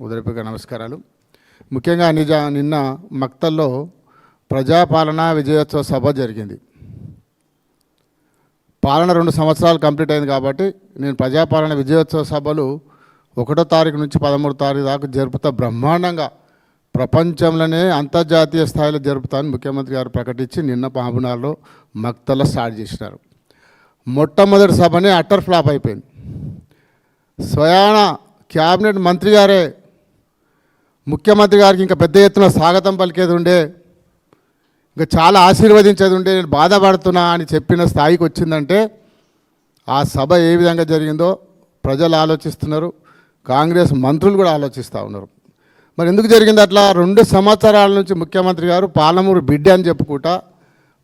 ఉదయపూర్వక నమస్కారాలు. ముఖ్యంగా నిజ నిన్న మక్తల్లో ప్రజాపాలన విజయోత్సవ సభ జరిగింది. పాలన రెండు సంవత్సరాలు కంప్లీట్ అయింది కాబట్టి నేను ప్రజాపాలన విజయోత్సవ సభలు ఒకటో తారీఖు నుంచి పదమూడు తారీఖు దాకా జరుపుతా బ్రహ్మాండంగా ప్రపంచంలోనే అంతర్జాతీయ స్థాయిలో జరుపుతానని ముఖ్యమంత్రి గారు ప్రకటించి నిన్న పాంబనాల్లో మక్తల స్టార్ట్ చేసినారు. మొట్టమొదటి సభనే అట్టర్ ఫ్లాప్ అయిపోయింది. స్వయాన క్యాబినెట్ మంత్రి గారే ముఖ్యమంత్రి గారికి ఇంకా పెద్ద ఎత్తున స్వాగతం పలికేది ఉండే ఇంకా చాలా ఆశీర్వదించేది ఉండే నేను బాధపడుతున్నా అని చెప్పిన స్థాయికి వచ్చిందంటే ఆ సభ ఏ విధంగా జరిగిందో ప్రజలు ఆలోచిస్తున్నారు కాంగ్రెస్ మంత్రులు కూడా ఆలోచిస్తూ ఉన్నారు. మరి ఎందుకు జరిగింది అట్లా? రెండు సంవత్సరాల నుంచి ముఖ్యమంత్రి గారు పాలమూరు బిడ్డ అని చెప్పుకుంటా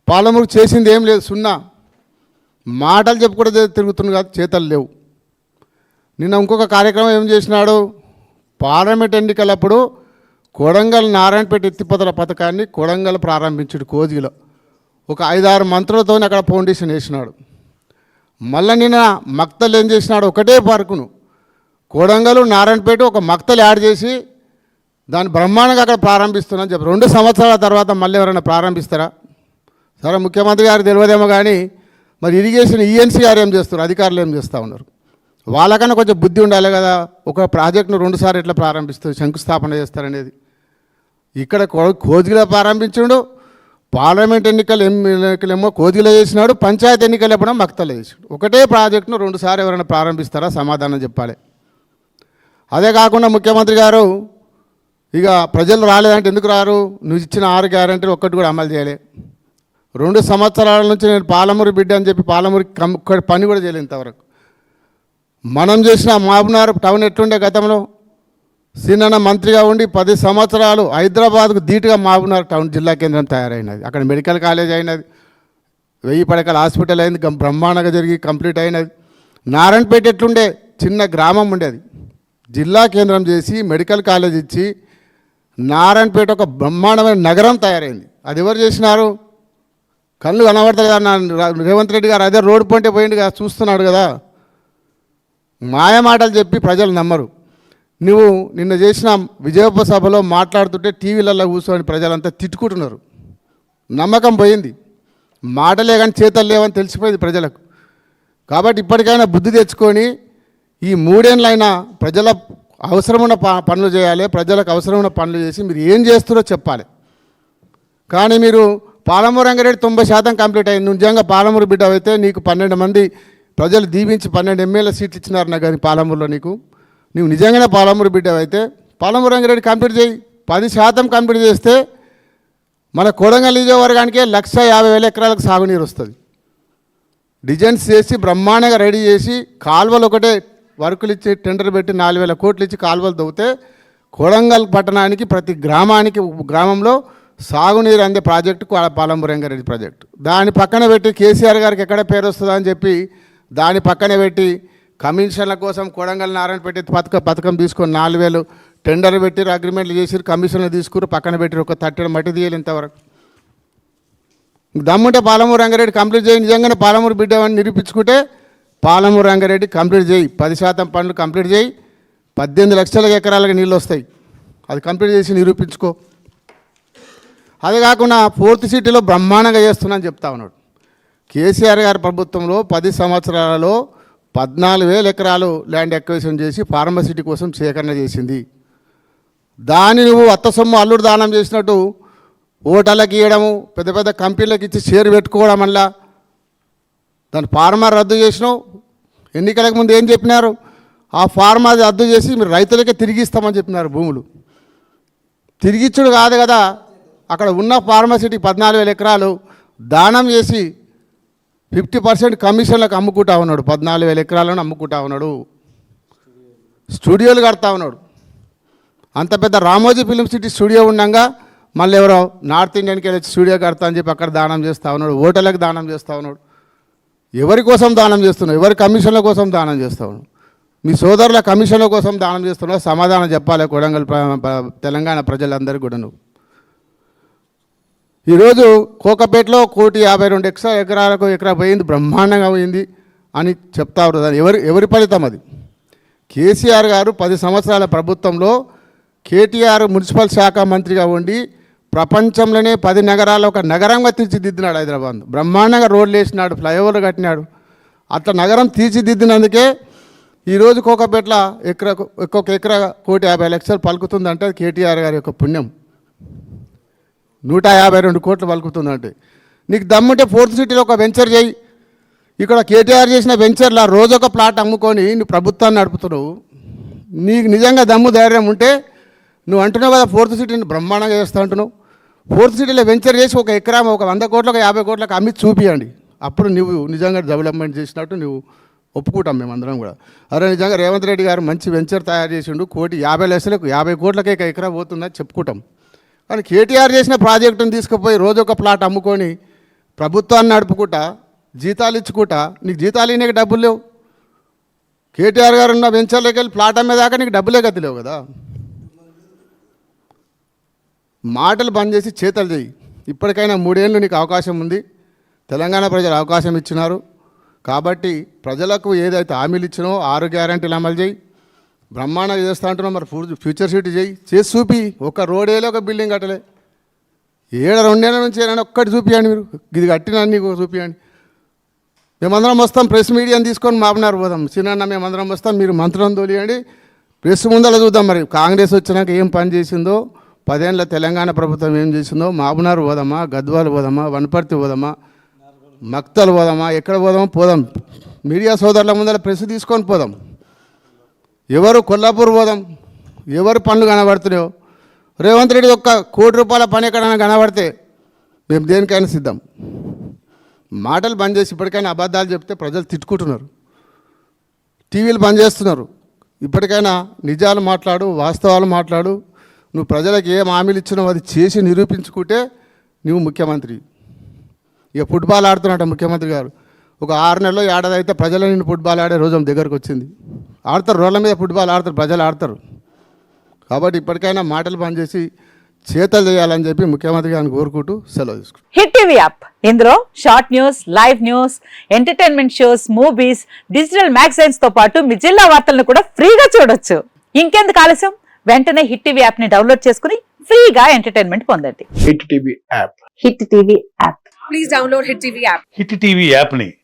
పాలమూరు చేసింది ఏం లేదు సున్నా. మాటలు చెప్పుకుంటే తిరుగుతుంది కాదు చేతలు లేవు. నిన్న ఇంకొక కార్యక్రమం ఏం చేసినాడు? పార్లమెంట్ ఎన్నికలప్పుడు కొడంగల్ నారాయణపేట ఎత్తిపోతల పథకాన్ని కొడంగల్ ప్రారంభించాడు కోజిలో. ఒక ఐదారు మంత్రులతో అక్కడ ఫౌండేషన్ వేసినాడు. మళ్ళీ నిన్న మక్తలు ఏం చేసినాడు? ఒకటే పార్కును. కొడంగలు నారాయణపేట ఒక మక్తలు యాడ్ చేసి దాన్ని బ్రహ్మాండంగా అక్కడ ప్రారంభిస్తున్నా చెప్పి. రెండు సంవత్సరాల తర్వాత మళ్ళీ ఎవరైనా ప్రారంభిస్తారా? సరే ముఖ్యమంత్రి గారు తెలియదేమో కానీ మరి ఇరిగేషన్ ఈఎన్సీ గారు ఏం చేస్తారు అధికారులు ఏం చేస్తూ ఉన్నారు? వాళ్ళకన్నా కొంచెం బుద్ధి ఉండాలి కదా. ఒక ప్రాజెక్టును రెండుసార్లు ఎట్లా ప్రారంభిస్తారు శంకుస్థాపన చేస్తారనేది. ఇక్కడ కోదిగిలా కోజిలో ప్రారంభించాడు. పార్లమెంట్ ఎన్నికలు ఎన్నికలేమో కోదిగిలా చేసినాడు పంచాయతీ ఎన్నికలు ఎప్పుడో మక్తలో చేసాడు ఒకటే ప్రాజెక్టును రెండుసార్లు ఎవరైనా ప్రారంభిస్తారా? సమాధానం చెప్పాలి. అదే కాకుండా ముఖ్యమంత్రి గారు ఇక ప్రజలు రాలేదంటే ఎందుకు రారు? నువ్వు ఇచ్చిన ఆరు గ్యారంటీలు ఒక్కటి కూడా అమలు చేయలే. రెండు సంవత్సరాల నుంచి నేను పాలమూరు బిడ్డ అని చెప్పి పాలమూరు పని కూడా చేయలేదు ఇంతవరకు. మనం చేసిన మాబునార్ టౌన్ ఎట్లుండే గతంలో? సీనన్న మంత్రిగా ఉండి పది సంవత్సరాలు హైదరాబాద్కు ధీటుగా మాబునార్ టౌన్ జిల్లా కేంద్రం తయారైనది. అక్కడ మెడికల్ కాలేజ్ అయినది. వెయ్యి పడకల హాస్పిటల్ అయింది. బ్రహ్మాండంగా జరిగి కంప్లీట్ అయినది. నారాయణపేట ఎట్లుండే? చిన్న గ్రామం ఉండేది. జిల్లా కేంద్రం చేసి మెడికల్ కాలేజ్ ఇచ్చి నారాయణపేట ఒక బ్రహ్మాండమైన నగరం తయారైంది. అది ఎవరు చేసినారు? కళ్ళు కనబడతాయి కదా రేవంత్ రెడ్డి గారు. అదే రోడ్డు పంటే పోయింది కదా చూస్తున్నాడు కదా. మాయమాటలు చెప్పి ప్రజలు నమ్మరు. నువ్వు నిన్న చేసిన విజయోప సభలో మాట్లాడుతుంటే టీవీలలో కూర్చొని ప్రజలంతా తిట్టుకుంటున్నారు. నమ్మకం పోయింది. మాటలే కానీ చేతలు లేవని తెలిసిపోయింది ప్రజలకు. కాబట్టి ఇప్పటికైనా బుద్ధి తెచ్చుకొని ఈ మూడేళ్ళైనా ప్రజల అవసరమైన ప- పనులు చేయాలి ప్రజలకు అవసరమైన పనులు చేసి మీరు ఏం చేస్తారో చెప్పాలి. కానీ మీరు పాలమూరు రంగారెడ్డి తొంభై శాతం కంప్లీట్ అయింది. నిజంగా పాలమూరు బిడ్డ అయితే నీకు పన్నెండు మంది ప్రజలు దీవించి పన్నెండు ఎమ్మెల్యే సీట్లు ఇచ్చినారు నాకు కానీ పాలమూరులో నీకు. నువ్వు నిజంగానే పాలమూరు బిడ్డ అయితే పాలమూరు రంగారెడ్డి కంప్లీట్ చేయి. పది శాతం కంప్లీట్ చేస్తే మన కొడంగల్ నియోజకవర్గానికే లక్ష యాభై వేల ఎకరాలకు సాగునీరు వస్తుంది. డిజైన్స్ చేసి బ్రహ్మాండంగా రెడీ చేసి కాలువలు ఒకటే వర్కులు ఇచ్చి టెండర్ పెట్టి నాలుగు వేల కోట్లు ఇచ్చి కాలువలు తవ్వితే కొడంగల్ పట్టణానికి ప్రతి గ్రామానికి గ్రామంలో సాగునీరు అందే ప్రాజెక్టు కో- పాలమూరు రంగారెడ్డి ప్రాజెక్టు. దాని పక్కన పెట్టి కేసీఆర్ గారికి ఎక్కడ పేరు వస్తుందని చెప్పి దాని పక్కన పెట్టి కమిషన్ల కోసం కొడంగల్ నారాయణ పెట్టి పథక పథకం తీసుకొని నాలుగు వేలు టెండర్ పెట్టి అగ్రిమెంట్లు చేసి కమిషన్లు తీసుకురు పక్కన పెట్టిరు ఒక తట్టెడు మట్టి తీయాలి ఇంతవరకు. దమ్ముంటే పాలమూరు రంగారెడ్డి కంప్లీట్ చేయి నిజంగానే పాలమూరు బిడ్డ అని నిరూపించుకుంటే పాలమూరు రంగారెడ్డి కంప్లీట్ చేయి. పది శాతం పనులు కంప్లీట్ చేయి. పద్దెనిమిది లక్షల ఎకరాలకు నీళ్ళు వస్తాయి. అది కంప్లీట్ చేసి నిరూపించుకో. అదే కాకుండా ఫోర్త్ సిటీలో బ్రహ్మాండంగా చేస్తున్నాను చెప్తా ఉన్నాడు. కేసీఆర్ గారి ప్రభుత్వంలో పది సంవత్సరాలలో పద్నాలుగు వేల ఎకరాలు ల్యాండ్ ఎక్వేషన్ చేసి ఫార్మసిటీ కోసం సేకరణ చేసింది. దాని నువ్వు అత్త సొమ్ము అల్లుడు దానం చేసినట్టు ఓటర్లకు ఇవ్వడము పెద్ద పెద్ద కంపెనీలకు ఇచ్చి షేర్ పెట్టుకోవడం వల్ల దాని ఫార్మా రద్దు చేసినావు. ఎన్నికలకు ముందు ఏం చెప్పినారు? ఆ ఫార్మా రద్దు చేసి మీరు రైతులకే తిరిగి ఇస్తామని చెప్పినారు భూములు. తిరిగిచ్చుడు కాదు కదా అక్కడ ఉన్న ఫార్మసిటీ పద్నాలుగు వేల ఎకరాలు దానం చేసి ఫిఫ్టీ పర్సెంట్ కమిషన్లకు అమ్ముకుంటా ఉన్నాడు. పద్నాలుగు వేల ఎకరాలను అమ్ముకుంటా ఉన్నాడు. స్టూడియోలు కడతా ఉన్నాడు. అంత పెద్ద రామోజీ ఫిలిం సిటీ స్టూడియో ఉండగా మళ్ళీ ఎవరో నార్త్ ఇండియన్కి వెళ్ళి స్టూడియో కడతా అని చెప్పి అక్కడ దానం చేస్తూ ఉన్నాడు. హోటళ్ళకి దానం చేస్తూ ఉన్నాడు. ఎవరి కోసం దానం చేస్తున్నావు ఎవరి కమిషన్ల కోసం దానం చేస్తూ ఉన్నాడు? మీ సోదరుల కమిషన్ల కోసం దానం చేస్తున్నావు సమాధానం చెప్పాలి కొడంగల్ తెలంగాణ ప్రజలందరికీ కూడా నువ్వు ఈరోజు కోకపేటలో కోటి యాభై రెండు ఎక్స్ట్రా ఎకరాలకు ఎకరా పోయింది బ్రహ్మాండంగా పోయింది అని చెప్తా ఉన్నారు. ఎవరి ఎవరి ఫలితం అది? కేసీఆర్ గారు పది సంవత్సరాల ప్రభుత్వంలో కేటీఆర్ మున్సిపల్ శాఖ మంత్రిగా ఉండి ప్రపంచంలోనే పది నగరాలు ఒక నగరంగా తీర్చిదిద్దినాడు హైదరాబాద్. బ్రహ్మాండంగా రోడ్లు వేసినాడు ఫ్లైఓవర్లు కట్టినాడు. అట్లా నగరం తీర్చిదిద్దినందుకే ఈరోజు కోకపేట్ల ఎకరా ఒక్కొక్క ఎకరా కోటి యాభై లక్షలు పలుకుతుందంటే కేటీఆర్ గారి యొక్క పుణ్యం. నూట యాభై రెండు కోట్లు పలుకుతుందంటే. నీకు దమ్ముంటే ఫోర్త్ సిటీలో ఒక వెంచర్ చేయి. ఇక్కడ కేటీఆర్ చేసిన వెంచర్లో రోజు ఒక ప్లాట్ అమ్ముకొని నువ్వు ప్రభుత్వాన్ని నడుపుతున్నావు. నీకు నిజంగా దమ్ము ధైర్యం ఉంటే నువ్వు అంటున్నావు కదా ఫోర్త్ సిటీని బ్రహ్మాండంగా చేస్తా అంటున్నావు. ఫోర్త్ సిటీలో వెంచర్ చేసి ఒక ఎకరా ఒక వంద కోట్లకు యాభై కోట్లకు అమ్మి చూపియండి. అప్పుడు నువ్వు నిజంగా డెవలప్మెంట్ చేసినట్టు నువ్వు ఒప్పుకుంటాం మేమందరం కూడా. అరే నిజంగా రేవంత్ రెడ్డి గారు మంచి వెంచర్ తయారు చేసిండు. కోటి యాభై లక్షలకు యాభై కోట్లకే ఎకరా పోతుందని చెప్పుకుంటాం. కానీ కేటీఆర్ చేసిన ప్రాజెక్టును తీసుకుపోయి రోజు ఒక ప్లాట్ అమ్ముకొని ప్రభుత్వాన్ని నడుపుకుంటా జీతాలు ఇచ్చుకుంటా నీకు జీతాలు ఇవ్వడానికి డబ్బులు లేవు. కేటీఆర్ గారు ఉన్న వెంచర్లోకి వెళ్ళి ప్లాట్ అమ్మేదాకా నీకు డబ్బులే గతి లేవు కదా. మాటలు బంద్ చేసి చేతలు చేయి. ఇప్పటికైనా మూడేళ్ళు నీకు అవకాశం ఉంది. తెలంగాణ ప్రజలు అవకాశం ఇచ్చినారు. కాబట్టి ప్రజలకు ఏదైతే హామీలు ఇచ్చినో ఆరు గ్యారంటీలు అమలు చేయి. బ్రహ్మాండంగా చేస్తా అంటున్నావు మరి ఫ్యూ- ఫ్యూచర్ సిటీ చేయి. చేసి చూపి. ఒక రోడేలే ఒక బిల్డింగ్ కట్టలే. ఏడ రెండేళ్ళ నుంచి ఏదైనా ఒక్కటి చూపియండి మీరు. ఇది కట్టినా నీకు చూపియండి. మేమందరం వస్తాం ప్రెస్ మీడియాని తీసుకొని మాపినారు పోదాం. చిన్న మేమందరం వస్తాం మీరు మంత్రం తోలియండి. ప్రెస్ ముందర చూద్దాం మరి. కాంగ్రెస్ వచ్చినాక ఏం పని చేసిందో పదేళ్ళ తెలంగాణ ప్రభుత్వం ఏం చేసిందో మాపునారు పోదామా గద్వాలు పోదామా వనపర్తి పోదామా మక్తలు పోదామా ఎక్కడ పోదామా పోదాం. మీడియా సోదరుల ముందర ప్రెస్ తీసుకొని పోదాం. ఎవరు కొల్లాపూర్ పోదాం? ఎవరు పనులు కనబడుతున్నాయో? రేవంత్ రెడ్డి ఒక్క కోటి రూపాయల పని ఎక్కడైనా కనబడితే మేము దేనికైనా సిద్ధం. మాటలు బంద్ చేసి ఇప్పటికైనా అబద్ధాలు చెప్తే ప్రజలు తిట్టుకుంటున్నారు. టీవీలు బంద్ చేస్తున్నారు. ఇప్పటికైనా నిజాలు మాట్లాడు వాస్తవాలు మాట్లాడు. నువ్వు ప్రజలకు ఏం హామీలు ఇచ్చినావు అది చేసి నిరూపించుకుంటే నువ్వు ముఖ్యమంత్రి. ఇక ఫుట్బాల్ ఆడుతున్నట్ట ముఖ్యమంత్రి గారు. ఒక ఆరు నెలలో ఏడాది అయితే ప్రజలు నిన్ను ఫుట్బాల్ ఆడే రోజు దగ్గరకు వచ్చింది. ఆడతారు రోడ్ల మీద ఫుట్బాల్ ఆడతారు ప్రజలు ఆడతారు. కాబట్టి ఇప్పటికైనా మాటలు బంద్ చేసి చేతలు చేయాలని చెప్పి ముఖ్యమంత్రి గారిని కోరుకుంటూ సెలవు తీసుకుంటాను హిట్ టీవీ యాప్. ఇందులో short news live news entertainment shows movies digital మ్యాగజైన్స్తో పాటు మీ జిల్లా వార్తలను కూడా ఫ్రీగా చూడొచ్చు. ఇంకెందుకు ఆలస్యం? వెంటనే హిట్ టీవీ యాప్ని డౌన్లోడ్ చేసుకుని ఫ్రీగా ఎంటర్టైన్మెంట్ పొందండి. Hit TV app. Hit TV app. Please download Hit TV app. Hit TV యాప్ని